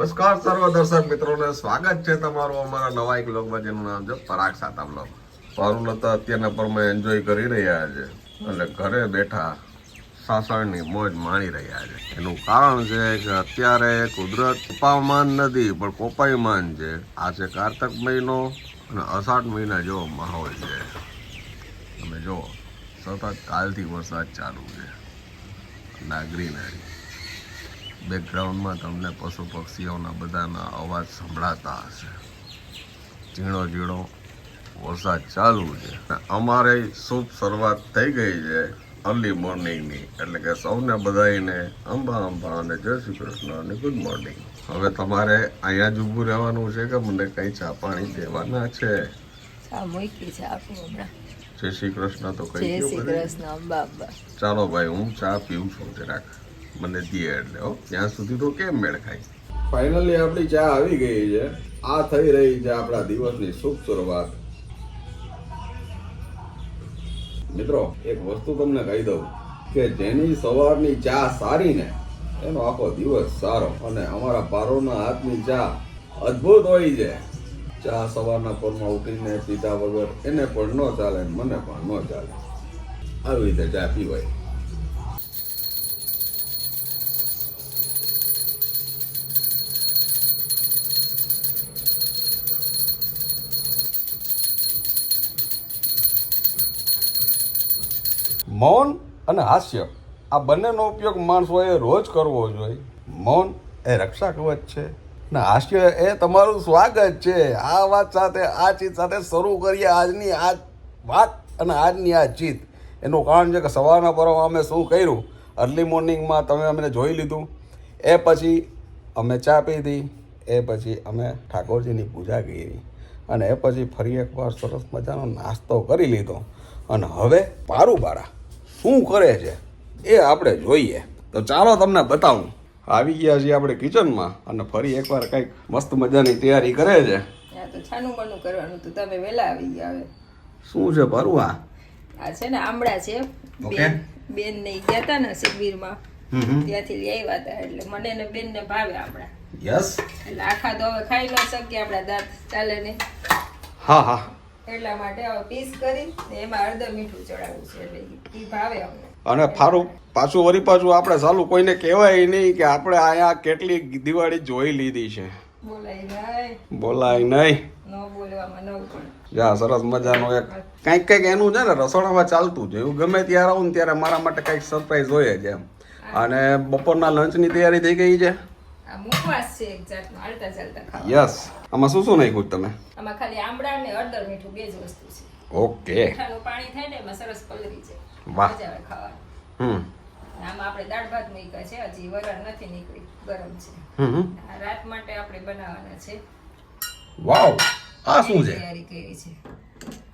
નમસ્કાર સર્વ દર્શક મિત્રોને સ્વાગત છે તમારું અમારા નવા એક બ્લોગમાં જેનું નામ છે પરાગ સાતા બ્લોગ પારુલ તો અત્યારના પરમાં એન્જોય કરી રહ્યા છે. અને ઘરે બેઠા સાસણની મોજ માણી રહ્યા છે. એનું કારણ છે કે અત્યારે કુદરત કપાવમાન નથી, પણ કોપાયમાન છે. આ છે કારતક મહિનો અને અષાઢ મહિના જેવો માહોલ છે. તમે જુઓ, સતત કાલથી વરસાદ ચાલુ છે. અને આ ગ્રીનરી બેકગ્રાઉન્ડમાં તમને પશુ પક્ષીઓના બધાના અવાજ સંભળાતા હશે. ઝીણો ઝીણો વરસાદ ચાલુ છે. અમારે શુભ શરૂઆત થઈ ગઈ છે અર્લી મોર્નિંગની એટલે કે સૌને બધાઈને અંબા અંબા અને જય શ્રી કૃષ્ણ અને ગુડ મોર્નિંગ હવે તમારે અહીંયા જ ઊભું રહેવાનું છે કે મને કંઈ ચા પાણી દેવાના છે? જય શ્રી કૃષ્ણ તો કઈ જય શ્રી કૃષ્ણ અંબા અંબા. ચાલો ભાઈ હું ચા પીવું છું જરાક. મને દે એટલે, હો. ત્યાં સુધી તો કેમ મેળ ખાય? ફાઇનલી આપણી ચા આવી ગઈ છે. આ થઈ રહી છે આપણા દિવસની શુભ શરૂઆત. મિત્રો, એક વસ્તુ તમને કહી દઉં કે જેની સવારની ચા સારી ને, એનો આખો દિવસ સારો અને અમારા પારોના હાથની ચા અદ્ભુત હોય છે. ચા સવારના પરમાં ઉઠીને પીધા વગર એને પણ ન ચાલે મને પણ ન ચાલે. આવી રીતે ચા પીવાય. મૌન અને હાસ્ય. આ બંનેનો ઉપયોગ માણસોએ રોજ કરવો જોઈએ. મૌન એ રક્ષા કવચ છે ને હાસ્ય એ તમારું સ્વાગત છે. આ વાત સાથે, આ ચીજ સાથે શરૂ કરીએ આજની આ વાત અને આજની આ જીત એનું કારણ છે કે સવારના પરમાં અમે શું કર્યું? અર્લી મોર્નિંગમાં તમે અમને જોઈ લીધું. એ પછી અમે ચા પીધી. એ પછી અમે ઠાકોરજીની પૂજા કરી. અને એ પછી ફરી એકવાર સરસ મજાનો નાસ્તો કરી લીધો. અને હવે પારુબારા શું કરે છે? એ આપણે જોઈએ. તો ચાલો તમને બતાવું. આવી ગયા છીએ આપણે કિચનમાં અને ફરી એકવાર કંઈક મસ્ત મજાની તૈયારી કરે છે. તો છાનું બનું કરવાનું તો તમે વહેલા આવી ગયા હવે. શું છે ભરું આ? છે ને આમળા છે. બેન બેન ને ગયા હતા ને શિબિરમાં ત્યાંથી લઈ આવ્યા હતા એટલે મને ને બેન ને ભાવે આમળા. યસ. એટલે આખા તો હવે ખાઈ ન શકીએ આપણા દાંત ચાલે ને હા હા. એટલા માટે હવે પીસ કરી એમાં હળદર મીઠું ચડાવ્યું છે એટલે ઈ ભાવે અમને. અને ફારું પાછું વળી પાછું આપણે ચાલુ કોઈને કહેવાય નહીં કે આપણે અહીંયા કેટલી દિવાળી જોઈ લીધી છે. બોલાય નહીં. જા સરસ મજાનો એક કંઈક કંઈક એનું છે ને રસોડામાં ચાલતું છે. એવું ગમે ત્યારે આવું ને ત્યારે મારા માટે કંઈક સરપ્રાઈઝ હોય જ એમ. અને બપોરના લંચની તૈયારી થઈ ગઈ છે? મુખવાસ છે એક જાતનો હાલતા ચાલતા ખાવા. યસ. આમાં શું શું નાખ્યું તમે આમાં ખાલી આમળા ને હળદર મીઠું બે જ વસ્તુ છે. ઓકે. મીઠાનું પાણી થાય ને એમાં સરસ પલરી છે. વાહ. મજા આવે હમ. આમાં આપણે દાળ ભાત મૂક્યા છે હજી વરાળ નથી નીકળી ગરમ છે. રાત માટે આપણે બનાવવાના છે. વાવ. આ શું છે? તૈયારી કરી છે?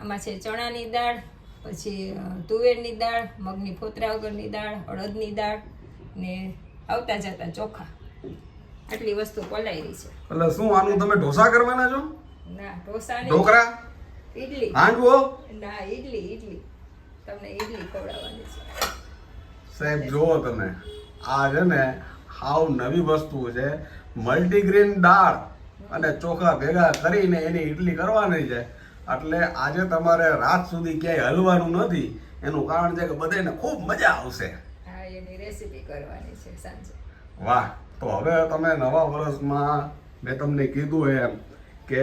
આમાં છે ચણાની દાળ પછી તુવેરની દાળ મગની ફોતરા વગરની દાળ અડદની દાળ ને આવતા જતા ચોખા. આટલી વસ્તુ પલાયેલી છે. એટલે શું આનું તમે ઢોસા કરવાના છો? ના ઢોસા નહીં ઢોકળા ઈડલી. હાંડવો? ના ઈડલી ઈડલી. તમને ઈડલી ખવડાવવાની છે. સાહેબ જુઓ તમે. આ છે ને હાવ નવી વસ્તુ છે. મલ્ટીગ્રેન દાળ અને ચોખા ભેગા કરીને એની ઇડલી કરવાની છે. એટલે આજે તમારે રાત સુધી ક્યાંય હલવાનું નથી. એનું કારણ છે કે બધાને ખૂબ મજા આવશે. હા એની રેસીપી કરવાની છે સાંજે. વાહ. તો હવે તમે નવા વર્ષમાં મેં તમને કીધું એમ કે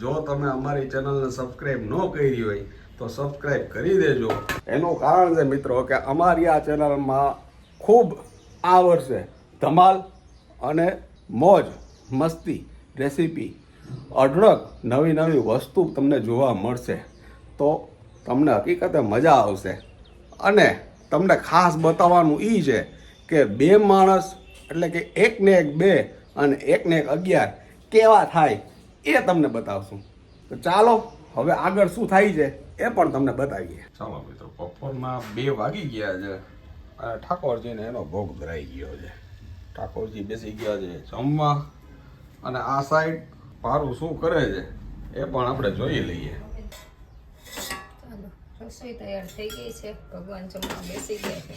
જો તમે અમારી ચેનલને સબસ્ક્રાઈબ ન કરી હોય તો સબસ્ક્રાઈબ કરી દેજો. એનું કારણ છે મિત્રો કે અમારી આ ચેનલમાં ખૂબ આ વર્ષે ધમાલ અને મોજ, મસ્તી, રેસીપી, અઢળક નવી નવી વસ્તુ તમને જોવા મળશે. તો તમને હકીકતે મજા આવશે. અને તમને ખાસ બતાવવાનું એ છે કે બે માણસ એટલે કે એક ને એક બે અને એક ને એક અગિયાર કેવા થાય એ તમને બતાવશું. તો ચાલો હવે આગળ શું થાય છે એ પણ તમને બતાવીએ. ચાલો મિત્રો બપોરના બે વાગી ગયા છે. અને ઠાકોરજીને એનો ભોગ ધરાઈ ગયો છે. ઠાકોરજી બેસી ગયા છે જમવા અને આ સાઈડ પારું શું કરે છે એ પણ આપણે જોઈ લઈએ. રસોઈ તૈયાર થઈ ગઈ છે. ભગવાન જમવા બેસી ગયા છે.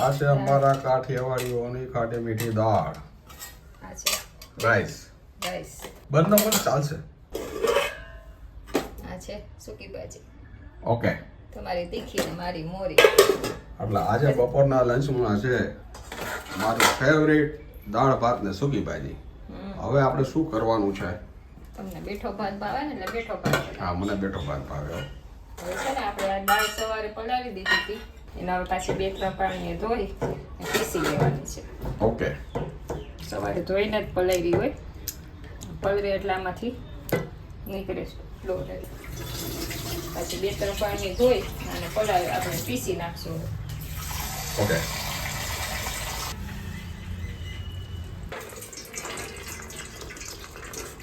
આ છે અમારા કાઠિયાવાડીઓની ખાટી મીઠી દાળ. રાઈસ રાઈસ બંને પણ ચાલશે. આ છે સૂકી ભાજી. ઓકે તમારી તીખી ને મારી મોરી. એટલે આજે બપોરના લંચમાં છે મારું ફેવરેટ દાળ ભાત ને સૂકી ભાજી. હવે આપણે શું કરવાનું છે? તમને બેઠો ભાત ભાવે ને એટલે બેઠો ભાત હા મને બેઠો ભાત ભાવે હવે છે ને આપણે આ દાળ સવારે પલાળી દીધી હતી. એના હવે પાછી બે ત્રણ પાણીએ ધોઈ પીસી લેવાની છે. ઓકે. સવારે ધોઈને જ પલાવી હોય. પલવે એટલે આમાંથી નીકળે છે. પછી બે ત્રણ પાણી ધોઈ અને પલાવી આપણે પીસી નાખશું ઓકે.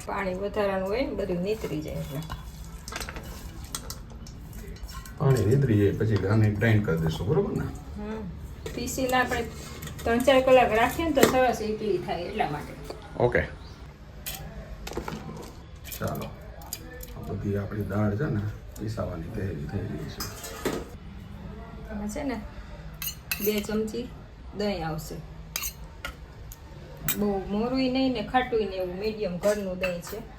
પાણી વધારાનું હોય બધું નીતરી જાય એટલે. પાણી નીતરી જાય પછી ગાને ગ્રાઇન્ડ કરી દઈશું બરોબર ને? હમ. પીસીને આપણે ત્રણ ચાર કલાક રાખીએ ને તો સરસ ઇડલી થાય એટલા માટે. ઓકે. ચાલો. આ બધી આપણી દાળ છે ને પીસાવાની તૈયારી થઈ રહી છે. છે ને બે ચમચી દહીં આવશે. બહુ મોરું નહીં ને ખાટું નહીં એવું મીડિયમ ઘરનું દહીં છે.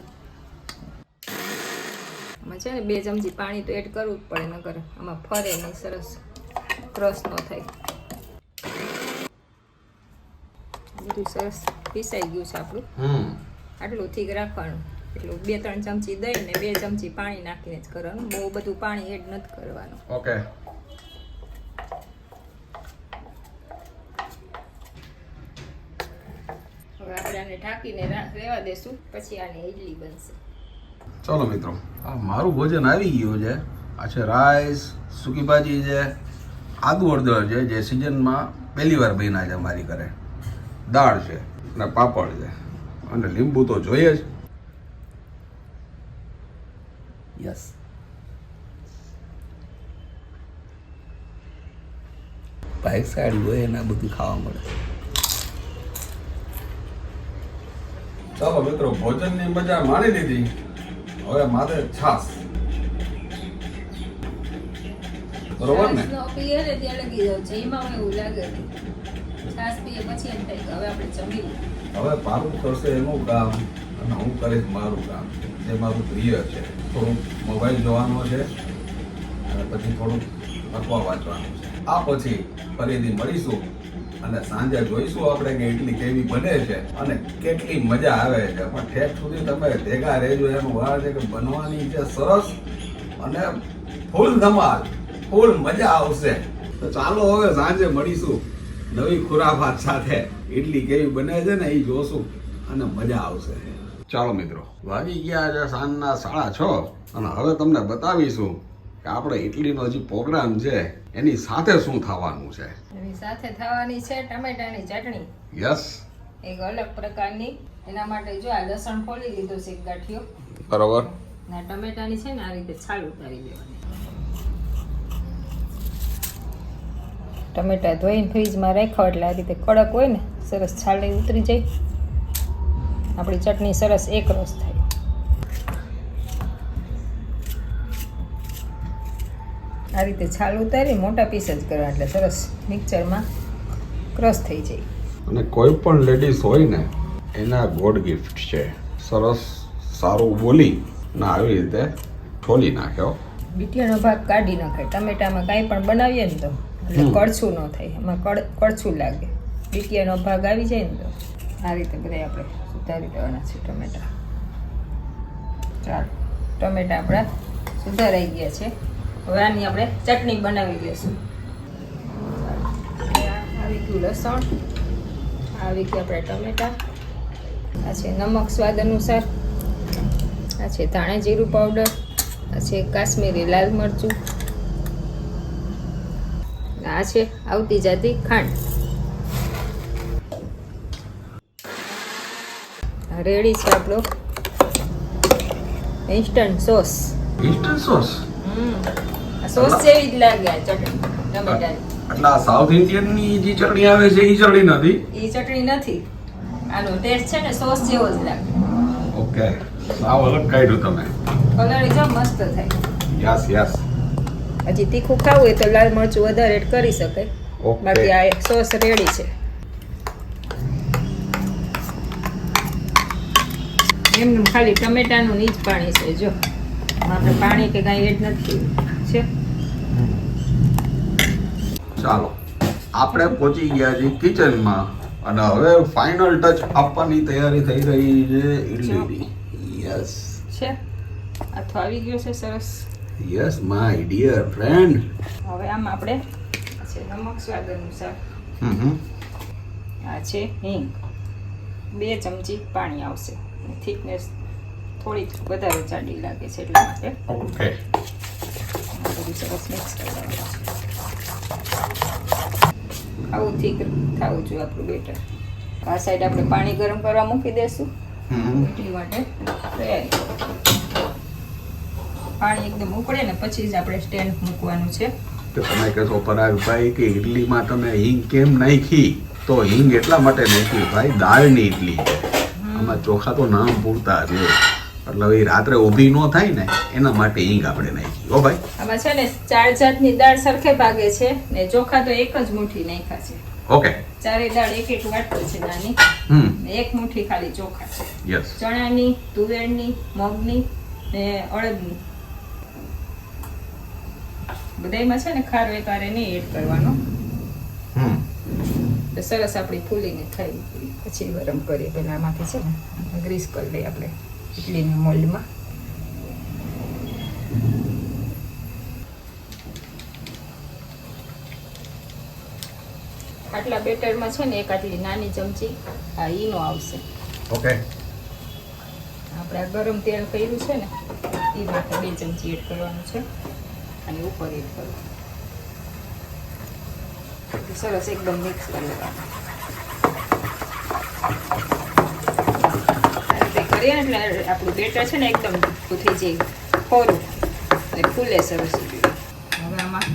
આમાં છે ને બે ચમચી પાણી તો એડ કરવું જ પડે નગર આમાં ફરે નહીં સરસ. ક્રશ ન થાય. બધું સરસ પીસાઈ ગયું છે આપણું. આટલું ઠીક રાખવાનું. એટલું બે ત્રણ ચમચી દહીં ને બે ચમચી પાણી નાખીને જ કરવાનું. બહુ બધું પાણી એડ નથી કરવાનું. ઓકે હવે આપણે આને ઢાંકીને રહેવા દેશું. પછી આની ઇડલી બનશે. ચાલો મિત્રો આ મારું ભોજન આવી ગયું છે. આ છે રાઈસ સૂકી ભાજી છે આદુ હળદર છે જે સિઝનમાં પહેલી વાર બન્યા છે અમારી ઘરે. દાળ છે અને પાપડ છે. અને લીંબુ તો જોઈએ જ. યસ બાઇક સાઈડ હોય એના બધું ખાવા મળે. ચાલો મિત્રો ભોજનની મજા માણી લીધી. હવે મારે છાસ. બરોબર ને? પીએ ને ત્યાં લગી જાવ જઈમાં એવું લાગે છાશ પીએ પછી એમ થાય હવે આપણે જમી હવે મારું કરશે એનું કામ અને હું કરીશ મારું કામ જે મારું પ્રિય છે. થોડુંક મોબાઈલ જોવાનો છે અને પછી થોડુંક લખવા વાંચવાનું છે. આ પછી ફરીથી મળીશું. અને સાંજે જોઈશું આપણે કે ઇડલી કેવી બને છે અને કેટલી મજા આવે છે. પણ ઠેક સુધી તમે ભેગા રહેજો એનું વાર છે કે બનવાની છે સરસ અને ફૂલ ધમાલ, ફૂલ મજા આવશે. તો ચાલો હવે સાંજે મળીશું નવી ખુરાફાત સાથે. ઇડલી કેવી બને છે ને એ જોશું અને મજા આવશે. ચાલો મિત્રો, વાગી ગયા છે સાંજના સાડા છ અને હવે તમને બતાવીશું કે આપણે ઇડલીનો જે પ્રોગ્રામ છે એની સાથે શું થવાનું છે? એની સાથે થવાની છે ટમેટાની ચટણી. યસ. એક અલગ પ્રકારની. એના માટે જો આ લસણ ફોલી લીધો છે એક ગાંઠિયો. બરોબર. ને ટમેટાની છે ને આ રીતે છાલ ઉતારી દેવાની. ટમેટા ધોઈને ફ્રીજમાં રાખ્યા એટલે આ રીતે કડક હોય ને સરસ છાલે ઉતરી જાય. આપણી ચટણી સરસ એક રસ થાય. આ રીતે છાલ ઉતારી મોટા પીસ જ કરવા એટલે સરસ મિક્સરમાં ક્રશ થઈ જાય. અને કોઈ પણ લેડીઝ હોય ને એના ગોડ ગિફ્ટ છે. સરસ સારું બોલી ને આવી રીતે ઠોલી નાખ્યો બીટીયાનો ભાગ કાઢી નાખાય ટમેટામાં કાંઈ પણ બનાવીએ ને તો એટલે. કડછું ન થાય. એમાં કડ કડછું લાગે. બીટીયાનો ભાગ આવી જાય ને તો આ રીતે બધા આપણે સુધારી દેવાના છે ટમેટા. ચાલો ટમેટા આપણા સુધારાઈ ગયા છે. હવે આની આપણે ચટણી બનાવી લઈશું. આવી ગયું લસણ આવી ગયા આપણે ટમેટા આ છે નમક સ્વાદ અનુસાર આ છે ધાણા જીરું પાવડર આ છે કાશ્મીરી લાલ મરચું આ છે આવતી જાતી ખાંડ. રેડી છે આપણો ઇન્સ્ટન્ટ સોસ ઇન્સ્ટન્ટ સોસ આ સોસ જેવી જ લાગે ટમેટાની એટલે સાઉથ ઇન્ડિયનની જે ચટણી આવે છે એ ચટણી નથી? એ ચટણી નથી. આનો ટેસ્ટ છે ને સોસ જેવો જ લાગે. ઓકે. સાવ અલગ કાઢ્યું તમે. કલર જો મસ્ત થાય. Yes yes. હજી તીખું ખાવું હોય તો લાલ મરચું વધારે એડ કરી શકાય. બાકી આ સોસ રેડી છે. એમનું ખાલી ટમેટાનું નીચ પાણી છે જો. આપણે પાણી કે કાંઈ એડ નથી કર્યું. છે ચાલો આપણે પહોંચી ગયા છીએ કિચનમાં અને હવે ફાઇનલ ટચ આપવાની તૈયારી થઈ રહી છે ઇડલીની યસ છે? આથો આવી ગયો છે સરસ. યસ માય ડિયર ફ્રેન્ડ હવે આમ આપણે છે નમક સ્વાદ અનુસાર હમ આ છે હિંગ. બે ચમચી પાણી આવશે. થિકનેસ થોડીક વધારે જાડી લાગે છે એટલા માટે. ઓકે બધું સરસ મિક્સ કરવાનું આવું ઠીક થવું જોઈએ આપણું બેટર. આ સાઈડ આપણે પાણી ગરમ કરવા મૂકી દેશું. ઇડલી માટે પાણી એકદમ ઉકળે ને પછી જ આપણે સ્ટેન્ડ મૂકવાનું છે. તો તમે કહેશો પરાગભાઈ કે ઇડલીમાં તમે હિંગ કેમ નાખી? તો હિંગ એટલા માટે નાખી ભાઈ દાળની ઇડલી આમાં ચોખા તો નામ પૂરતા છે. એટલે એ રાત્રે ઊભી ન થાય ને એના માટે ઈંગ આપણે નાખી. હો ભાઈ. આમાં છે ને ચાર જાતની દાળ સરખે ભાગે છે ને ચોખા તો એક જ મુઠ્ઠી નાખ્યા છે. ઓકે ચારે દાળ એક એક વાટકો છે નાની. હમ. એક મુઠ્ઠી ખાલી ચોખા છે. યસ ચણાની તુવેરની મગની ને અડદની બધાયમાં છે ને ખારો એક હારે નહીં એડ કરવાનો. હમ. સરસ આપણી ફૂલીને થઈ. પછી ગરમ કરીએ પેલા આમાંથી છે ને ગ્રીસ કરી લઈએ આપણે. ઇડલીના મોલ્ડમાં આટલા બેટરમાં છે ને એક આટલી નાની ચમચી આ ઈનો આવશે. ઓકે આપણે આ ગરમ તેલ કર્યું છે ને એ માટે બે ચમચી એડ કરવાનું છે. અને ઉપર એડ કરવાનું. સરસ એકદમ મિક્સ કરી લેવાનું. કરીએ ને એટલે આપણું બેટર છે ને એકદમ થઈ જાય. ખોરું. અને ફૂલે સરસ. હવે આમાં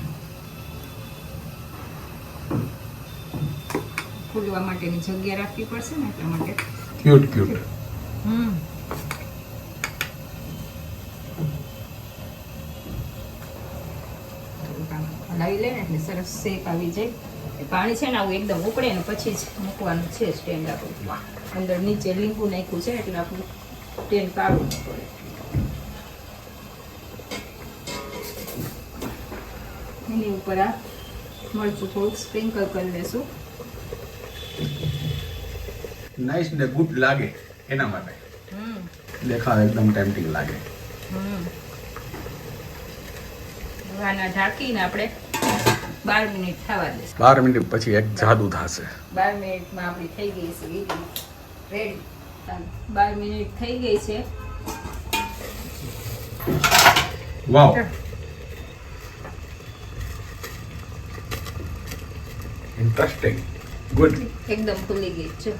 ફૂલવા માટેની જગ્યા રાખવી પડશે ને એટલા માટે. Cute cute hmm. હલાવી લે ને એટલે સરસ શેપ આવી જાય. પાણી છે ને આવું એકદમ ઉકળે ને પછી જ મૂકવાનું છે સ્ટેન્ડ આપણું અંદર નીચે લીંબુ નાખ્યું છે એટલે આપણું તેલ ન પડે. એની ઉપર આ મરચું થોડુંક સ્પ્રિંકલ કરી લેશું. નાઈસ ને ગુડ લાગે એના માટે. દેખાવ એકદમ ટેમ્પટિંગ લાગે. આના ઢાંકીને આપણે બાર મિનિટ થવા દઈશું. બાર મિનિટ પછી એક જાદુ થશે. બાર મિનિટમાં આપણી થઈ ગઈ છે રેડી બાર મિનિટ થઈ ગઈ છે. વાવ ઇન્ટરેસ્ટિંગ ગુડ એકદમ ખુલી ગઈ છે.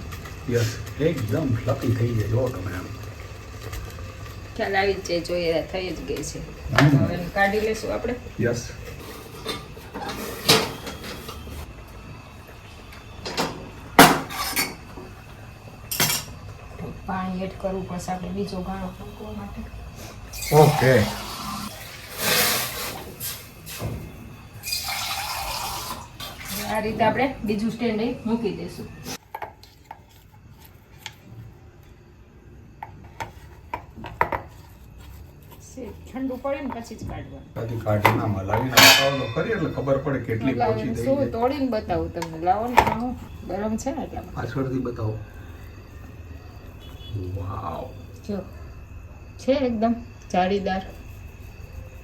યસ એકદમ ફ્લફી થઈ ગઈ જો તમે આમ. ખ્યાલ આવી જ જોઈએ થઈ જ ગઈ છે. હવે એને કાઢી લેશું આપણે. યસ કરવું પડશે આપણે બીજો ગાળો મૂકવા માટે. ઓકે. આ રીતે આપણે બીજું સ્ટેન્ડ મૂકી દઈશું. ઠંડુ પડે ને પછી જ કાઢવાનું. કાઢી ના મલાવી હલાવીને ખરી એટલે ખબર પડે કેટલી પોચી થઈ તોડીને બતાવું તમને. લાવો ને ગરમ છે ને એટલા. પાછળથી બતાવો. વાવ જો છે એકદમ જાળીદાર.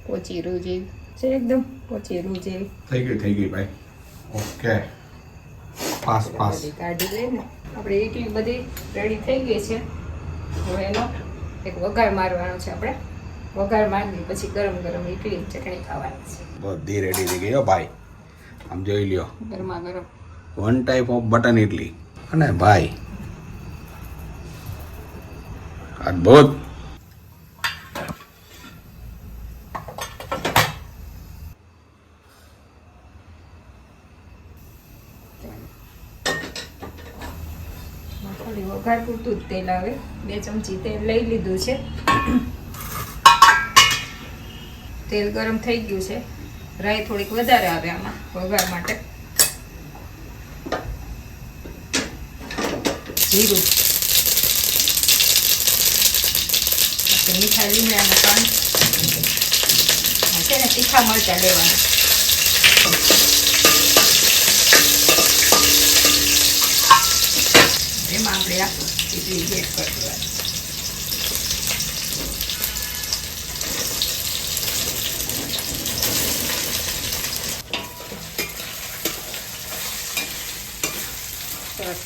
પોચી જેવી છે એકદમ પોચી જેવી થઈ ગઈ થઈ ગઈ ભાઈ. ઓકે પાસ પાસ કાઢી લઈને આપણે એટલી બધી રેડી થઈ ગઈ છે. હવે એનો એક વઘાર મારવાનો છે આપણે. વઘાર મારી પછી ગરમ ગરમ ઇડલી ચટણી ખાવાની છે. બધી રેડી થઈ ગઈ ભાઈ. આમ જોઈ લ્યો. ગરમા ગરમ. One type of button idli અને ભાઈ અદ્ભુત. બે ચમચી તેલ લઈ લીધું છે. તેલ ગરમ થઈ ગયું છે. રાઈ થોડીક વધારે આવે આમાં, વઘાર માટે. જીરું. છે મીઠા લીમડાનું પાન. છે ને, તીખા મરચાં લેવાના. એમાં આપણે આ ઇડલી ગેટ કરી દેવાની.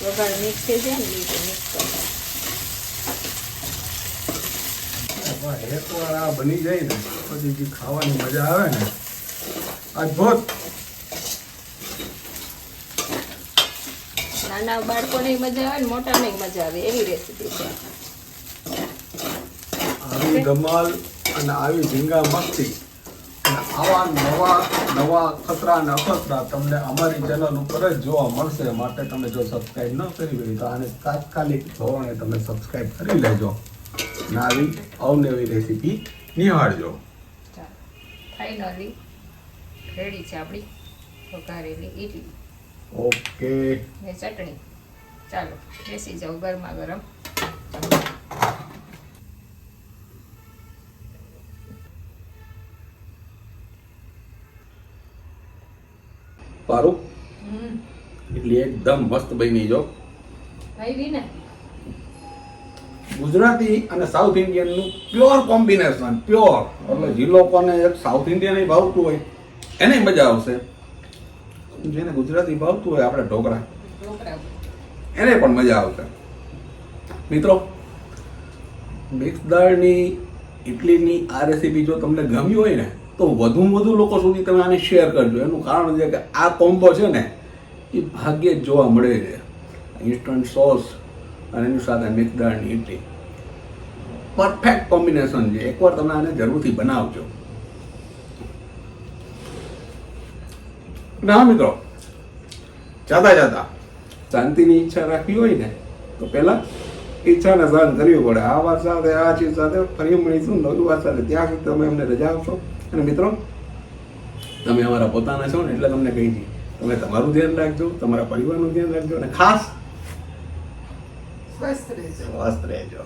વઘાર મિક્સ થઈ જાય ને મિક્સ કરવાનું એકવાર આ બની જાય ને પછી જે ખાવાની મજા આવે ને અદભુત નાના બાળકોને મજા આવે ને મોટાને મજા આવે એવી રેસીપી છે. આવી ધમાલ અને આવી ઝીંગા મસ્તી. આવા નવા નવા ખતરા અને અખતરા તમને અમારી ચેનલ ઉપર જ જોવા મળશે. માટે તમે જો સબસ્ક્રાઈબ ન કરી હોય તો આને તાત્કાલિક ધોરણે તમે સબસ્ક્રાઈબ કરી લેજો. અને આવી અવનવી રેસીપી નિહાળજો. ફાઇનલી રેડી છે આપણી વઘારેલી ઇડલી ઓકે. ને ચટણી. ચાલો બેસી જાઓ ગરમા ગરમ. પારું એટલે એકદમ મસ્ત બની જો. આવી ને? ગુજરાતી અને સાઉથ ઇન્ડિયનનું પ્યોર કોમ્બિનેશન, પ્યોર. એટલે જે લોકોને એક સાઉથ ઇન્ડિયન ભાવતું હોય એને મજા આવશે. જેને ગુજરાતી ભાવતું હોય, આપણે ઢોકળા એને પણ મજા આવશે. મિત્રો, મિક્સ દાળની ઇડલીની આ રેસીપી જો તમને ગમી હોય ને, તો વધુમાં વધુ લોકો સુધી તમે આને શેર કરજો. એનું કારણ છે કે આ કોમ્બો છે ને, એ ભાગ્યે જ જોવા મળે છે. ઇન્સ્ટન્ટ સોસ અને એનું સાથે મિક્સ ઇડલી પરફેક્ટ કોમ્બિનેશન છે. એકવાર તમે આને જરૂરથી બનાવજો. ના મિત્રો. જાતા જાતા. શાંતિની ઈચ્છા રાખવી હોય ને, તો પહેલા ઈચ્છાને સહન કરવી પડે. આ વાત સાથે, આ ચીજ સાથે ફરી મળીશું. નવી વાત સાથે. ત્યાં સુધી તમે અમને રજા આપશો. અને મિત્રો, તમે અમારા પોતાના છો ને, એટલે તમને કહી દઈએ. તમે તમારું ધ્યાન રાખજો, તમારા પરિવારનું ધ્યાન રાખજો. અને ખાસ સ્વસ્થ રહેજો સ્વસ્થ રહેજો